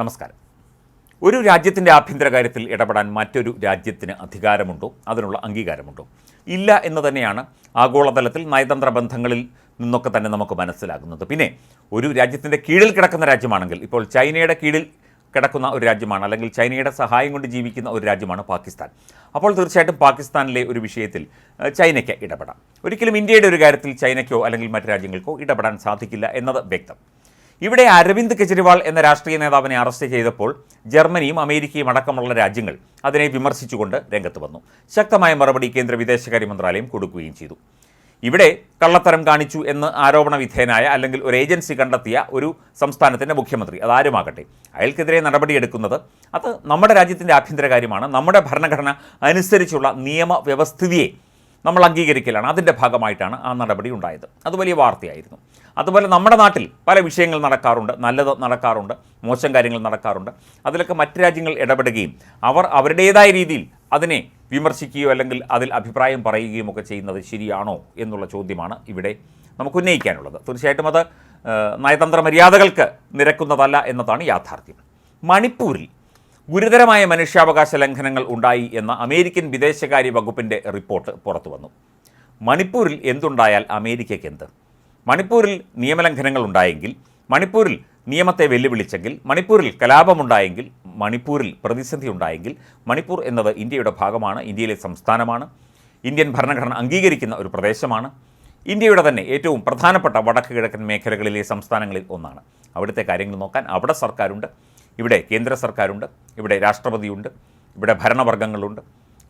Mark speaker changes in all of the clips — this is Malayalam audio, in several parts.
Speaker 1: നമസ്കാരം. ഒരു രാജ്യത്തിന്റെ ആഭ്യന്തര കാര്യത്തിൽ ഇടപെടാൻ മറ്റൊരു രാജ്യത്തിന് അധികാരമുണ്ടോ? അതിനുള്ള അംഗീകാരമുണ്ടോ? ഇല്ല എന്ന് തന്നെയാണ് ആഗോളതലത്തിൽ നയതന്ത്ര ബന്ധങ്ങളിൽ നിന്നൊക്കെ തന്നെ നമുക്ക് മനസ്സിലാകുന്നത്. പിന്നെ ഒരു രാജ്യത്തിന്റെ കീഴിൽ കിടക്കുന്ന രാജ്യമാണെങ്കിൽ ഇപ്പോൾ ചൈനയുടെ കീഴിൽ കിടക്കുന്ന ഒരു രാജ്യമാണ് അല്ലെങ്കിൽ ചൈനയുടെ സഹായം കൊണ്ട് ജീവിക്കുന്ന ഒരു രാജ്യമാണ് പാകിസ്ഥാൻ. അപ്പോൾ തീർച്ചയായിട്ടും പാകിസ്ഥാനിലെ ഒരു വിഷയത്തിൽ ചൈനയ്ക്ക് ഇടപെടാം. ഒരിക്കലും ഇന്ത്യയുടെ ഒരു കാര്യത്തിൽ ചൈനയ്ക്കോ അല്ലെങ്കിൽ മറ്റു രാജ്യങ്ങൾക്കോ ഇടപെടാൻ സാധിക്കില്ല എന്നത് വ്യക്തം. ഇവിടെ അരവിന്ദ് കെജ്രിവാൾ എന്ന രാഷ്ട്രീയ നേതാവിനെ അറസ്റ്റ് ചെയ്തപ്പോൾ ജർമ്മനിയും അമേരിക്കയും അടക്കമുള്ള രാജ്യങ്ങൾ അതിനെ വിമർശിച്ചുകൊണ്ട് രംഗത്ത് വന്നു. ശക്തമായ മറുപടി കേന്ദ്ര വിദേശകാര്യ മന്ത്രാലയം കൊടുക്കുകയും ചെയ്തു. ഇവിടെ കള്ളത്തരം കാണിച്ചു എന്ന് ആരോപണ വിധേയനായ അല്ലെങ്കിൽ ഒരു ഏജൻസി കണ്ടെത്തിയ ഒരു സംസ്ഥാനത്തിന്റെ മുഖ്യമന്ത്രി അതാരുമാകട്ടെ അയാൾക്കെതിരെ നടപടിയെടുക്കുന്നത് അത് നമ്മുടെ രാജ്യത്തിന്റെ ആഭ്യന്തര കാര്യമാണ്. നമ്മുടെ ഭരണഘടന അനുസരിച്ചുള്ള നിയമവ്യവസ്ഥിതിയെ നമ്മൾ അംഗീകരിക്കലാണ്. അതിന്റെ ഭാഗമായിട്ടാണ് ആ നടപടി ഉണ്ടായത്. അത് വലിയ വാർത്തയായിരുന്നു. അതുപോലെ നമ്മുടെ നാട്ടിൽ പല വിഷയങ്ങൾ നടക്കാറുണ്ട്. നല്ലത് നടക്കാറുണ്ട്. മോശം കാര്യങ്ങൾ നടക്കാറുണ്ട്. അതിലൊക്കെ മറ്റ് രാജ്യങ്ങൾ ഇടപെടുകയും അവർ അവരുടേതായ രീതിയിൽ അതിനെ വിമർശിക്കുകയോ അല്ലെങ്കിൽ അതിൽ അഭിപ്രായം പറയുകയും ഒക്കെ ചെയ്യുന്നത് ശരിയാണോ എന്നുള്ള ചോദ്യമാണ് ഇവിടെ നമുക്ക് ഉന്നയിക്കാനുള്ളത്. തീർച്ചയായിട്ടും അത് നയതന്ത്ര മര്യാദകൾക്ക് നിരക്കുന്നതല്ല എന്നതാണ് യാഥാർത്ഥ്യം. മണിപ്പൂരിൽ ഗുരുതരമായ മനുഷ്യാവകാശ ലംഘനങ്ങൾ ഉണ്ടായി എന്ന അമേരിക്കൻ വിദേശകാര്യ വകുപ്പിന്റെ റിപ്പോർട്ട് പുറത്തു വന്നു. മണിപ്പൂരിൽ എന്തുണ്ടായാൽ അമേരിക്കയ്ക്ക് എന്ത് മണിപ്പൂരിൽ നിയമലംഘനങ്ങൾ ഉണ്ടായെങ്കിൽ മണിപ്പൂരിൽ നിയമത്തെ വെല്ലുവിളിച്ചെങ്കിൽ മണിപ്പൂരിൽ കലാപമുണ്ടായെങ്കിൽ മണിപ്പൂരിൽ പ്രതിസന്ധി ഉണ്ടായെങ്കിൽ മണിപ്പൂർ എന്നത് ഇന്ത്യയുടെ ഭാഗമാണ് ഇന്ത്യയിലെ സംസ്ഥാനമാണ് ഇന്ത്യൻ ഭരണഘടന അംഗീകരിക്കുന്ന ഒരു പ്രദേശമാണ് ഇന്ത്യയുടെ തന്നെ ഏറ്റവും പ്രധാനപ്പെട്ട വടക്ക് കിഴക്കൻ മേഖലകളിലെ സംസ്ഥാനങ്ങളിൽ ഒന്നാണ്. അവിടുത്തെ കാര്യങ്ങൾ നോക്കാൻ അവിടെ സർക്കാരുണ്ട് ഇവിടെ കേന്ദ്ര സർക്കാരുണ്ട് ഇവിടെ രാഷ്ട്രപതിയുണ്ട് ഇവിടെ ഭരണവർഗങ്ങളുണ്ട്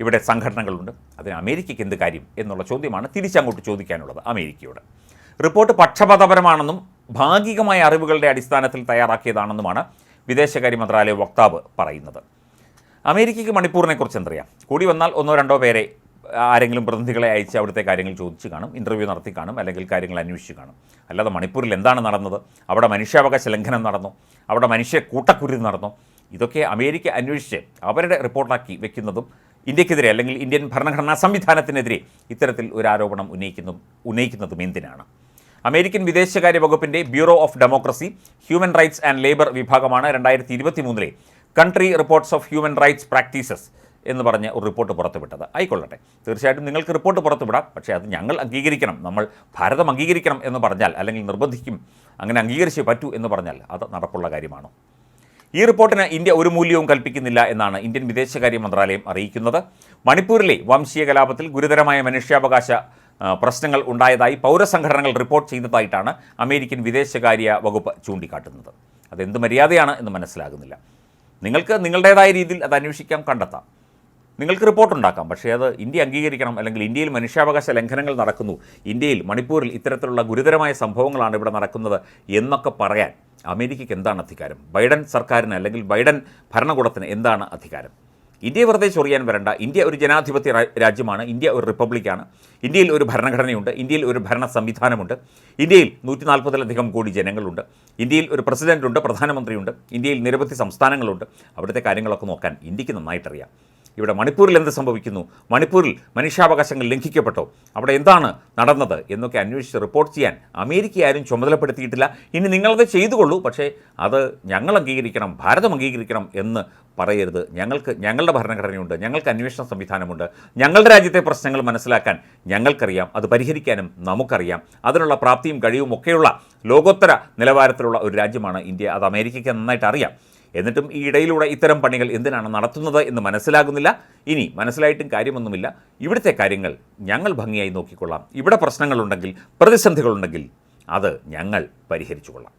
Speaker 1: ഇവിടെ സംഘടനകളുണ്ട്. അതിന് അമേരിക്കയ്ക്ക് എന്ത് കാര്യം എന്നുള്ള ചോദ്യമാണ് തിരിച്ചങ്ങോട്ട് ചോദിക്കാനുള്ളത് അമേരിക്കയോട്. റിപ്പോർട്ട് പക്ഷപാതപരമാണെന്നും ഭാഗികമായ അറിവുകളുടെ അടിസ്ഥാനത്തിൽ തയ്യാറാക്കിയതാണെന്നുമാണ് വിദേശകാര്യ മന്ത്രാലയ വക്താവ് പറയുന്നത്. അമേരിക്കയ്ക്ക് മണിപ്പൂരിനെക്കുറിച്ച് എന്തറിയാം കൂടി വന്നാൽ ഒന്നോ രണ്ടോ പേരെ ആരെങ്കിലും പ്രതിനിധികളെ അയച്ച് അവിടുത്തെ കാര്യങ്ങൾ ചോദിച്ച് കാണും ഇന്റർവ്യൂ നടത്തി കാണും അല്ലെങ്കിൽ കാര്യങ്ങൾ അന്വേഷിച്ച് കാണും. അല്ലാതെ മണിപ്പൂരിൽ എന്താണ് നടന്നത്? അവിടെ മനുഷ്യാവകാശ ലംഘനം നടന്നു അവിടെ മനുഷ്യ കൂട്ടക്കുരുതി നടന്നു. ഇതൊക്കെ അമേരിക്ക അന്വേഷിച്ച് അവരുടെ റിപ്പോർട്ടാക്കി വെക്കുന്നതും ഇന്ത്യക്കെതിരെ അല്ലെങ്കിൽ ഇന്ത്യൻ ഭരണഘടനാ സംവിധാനത്തിനെതിരെ ഇത്തരത്തിൽ ഒരു ആരോപണം ഉന്നയിക്കുന്നു ഉന്നയിക്കുന്നതും എന്തിനാണ്? അമേരിക്കൻ വിദേശകാര്യ വകുപ്പിന്റെ bureau of democracy human rights and labour വിഭാഗമാണ് രണ്ടായിരത്തി ഇരുപത്തി മൂന്നിലെ country reports of human rights practices എന്ന് പറഞ്ഞ് ഒരു റിപ്പോർട്ട് പുറത്തുവിട്ടത്. ആയിക്കൊള്ളട്ടെ. തീർച്ചയായിട്ടും നിങ്ങൾക്ക് റിപ്പോർട്ട് പുറത്തുവിടാം. പക്ഷേ അത് ഞങ്ങൾ അംഗീകരിക്കണം. നമ്മൾ ഭാരതം അംഗീകരിക്കണം എന്ന് പറഞ്ഞാൽ അല്ലെങ്കിൽ നിർബന്ധിക്കും അങ്ങനെ അംഗീകരിച്ചേ പറ്റൂ എന്ന് പറഞ്ഞാൽ അത് നടപ്പുള്ള കാര്യമാണോ? ഈ റിപ്പോർട്ടിന് ഇന്ത്യ ഒരു മൂല്യവും കൽപ്പിക്കുന്നില്ല എന്നാണ് ഇന്ത്യൻ വിദേശകാര്യ മന്ത്രാലയം അറിയിക്കുന്നത്. മണിപ്പൂരിലെ വംശീയ കലാപത്തിൽ ഗുരുതരമായ മനുഷ്യാവകാശ പ്രശ്നങ്ങൾ ഉണ്ടായതായി പൗരസംഘടനകൾ റിപ്പോർട്ട് ചെയ്തതായിട്ടാണ് അമേരിക്കൻ വിദേശകാര്യ വകുപ്പ് ചൂണ്ടിക്കാട്ടുന്നത്. അതെന്ത് മര്യാദയാണ് എന്ന് മനസ്സിലാകുന്നില്ല. നിങ്ങൾക്ക് നിങ്ങളുടേതായ രീതിയിൽ അത് അന്വേഷിക്കാം കണ്ടെത്താം. നിങ്ങൾക്ക് റിപ്പോർട്ട് ഉണ്ടാക്കാം. പക്ഷേ അത് ഇന്ത്യ അംഗീകരിക്കണം അല്ലെങ്കിൽ ഇന്ത്യയിൽ മനുഷ്യാവകാശ ലംഘനങ്ങൾ നടക്കുന്നു. ഇന്ത്യയിൽ മണിപ്പൂരിൽ ഇത്തരത്തിലുള്ള ഗുരുതരമായ സംഭവങ്ങളാണ് ഇവിടെ നടക്കുന്നത് എന്നൊക്കെ പറയാൻ അമേരിക്കയ്ക്ക് എന്താണ് അധികാരം? ബൈഡൻ സർക്കാരിന് അല്ലെങ്കിൽ ബൈഡൻ ഭരണകൂടത്തിന് എന്താണ് അധികാരം? ഇന്ത്യയെ വെറുതെ ചൊറിയാൻ വരണ്ട. ഇന്ത്യ ഒരു ജനാധിപത്യ രാജ്യമാണ്. ഇന്ത്യ ഒരു റിപ്പബ്ലിക്കാണ്. ഇന്ത്യയിൽ ഒരു ഭരണഘടനയുണ്ട്. ഇന്ത്യയിൽ ഒരു ഭരണ സംവിധാനമുണ്ട്. ഇന്ത്യയിൽ നൂറ്റി നാൽപ്പതിലധികം കോടി ജനങ്ങളുണ്ട്. ഇന്ത്യയിൽ ഒരു പ്രസിഡന്റുണ്ട് പ്രധാനമന്ത്രിയുണ്ട്. ഇന്ത്യയിൽ നിരവധി സംസ്ഥാനങ്ങളുണ്ട്. അവിടുത്തെ കാര്യങ്ങളൊക്കെ നോക്കാൻ ഇന്ത്യയ്ക്ക് നന്നായിട്ടറിയാം. ഇവിടെ മണിപ്പൂരിൽ എന്ത് സംഭവിക്കുന്നു? മണിപ്പൂരിൽ മനുഷ്യാവകാശങ്ങൾ ലംഘിക്കപ്പെട്ടോ? അവിടെ എന്താണ് നടന്നത് എന്നൊക്കെ അന്വേഷിച്ച് റിപ്പോർട്ട് ചെയ്യാൻ അമേരിക്ക ആരും ചുമതലപ്പെടുത്തിയിട്ടില്ല. ഇനി നിങ്ങളത് ചെയ്തുകൊള്ളൂ പക്ഷേ അത് ഞങ്ങൾ അംഗീകരിക്കണം ഭാരതം അംഗീകരിക്കണം എന്ന് പറയരുത്. ഞങ്ങൾക്ക് ഞങ്ങളുടെ ഭരണഘടനയുണ്ട് ഞങ്ങൾക്ക് അന്വേഷണ സംവിധാനമുണ്ട്. ഞങ്ങളുടെ രാജ്യത്തെ പ്രശ്നങ്ങൾ മനസ്സിലാക്കാൻ ഞങ്ങൾക്കറിയാം അത് പരിഹരിക്കാനും നമുക്കറിയാം. അതിനുള്ള പ്രാപ്തിയും കഴിവും ഒക്കെയുള്ള ലോകോത്തര നിലവാരത്തിലുള്ള ഒരു രാജ്യമാണ് ഇന്ത്യ. അത് അമേരിക്കയ്ക്ക് നന്നായിട്ട് അറിയാം. എന്നിട്ടും ഈ ഇടയിലൂടെ ഇത്തരം പണികൾ എന്തിനാണ് നടത്തുന്നത് എന്ന് മനസ്സിലാകുന്നില്ല. ഇനി മനസ്സിലായിട്ടും കാര്യമൊന്നുമില്ല. ഇവിടുത്തെ കാര്യങ്ങൾ ഞങ്ങൾ ഭംഗിയായി നോക്കിക്കൊള്ളാം. ഇവിടെ പ്രശ്നങ്ങളുണ്ടെങ്കിൽ പ്രതിസന്ധികളുണ്ടെങ്കിൽ അത് ഞങ്ങൾ പരിഹരിച്ചു കൊള്ളാം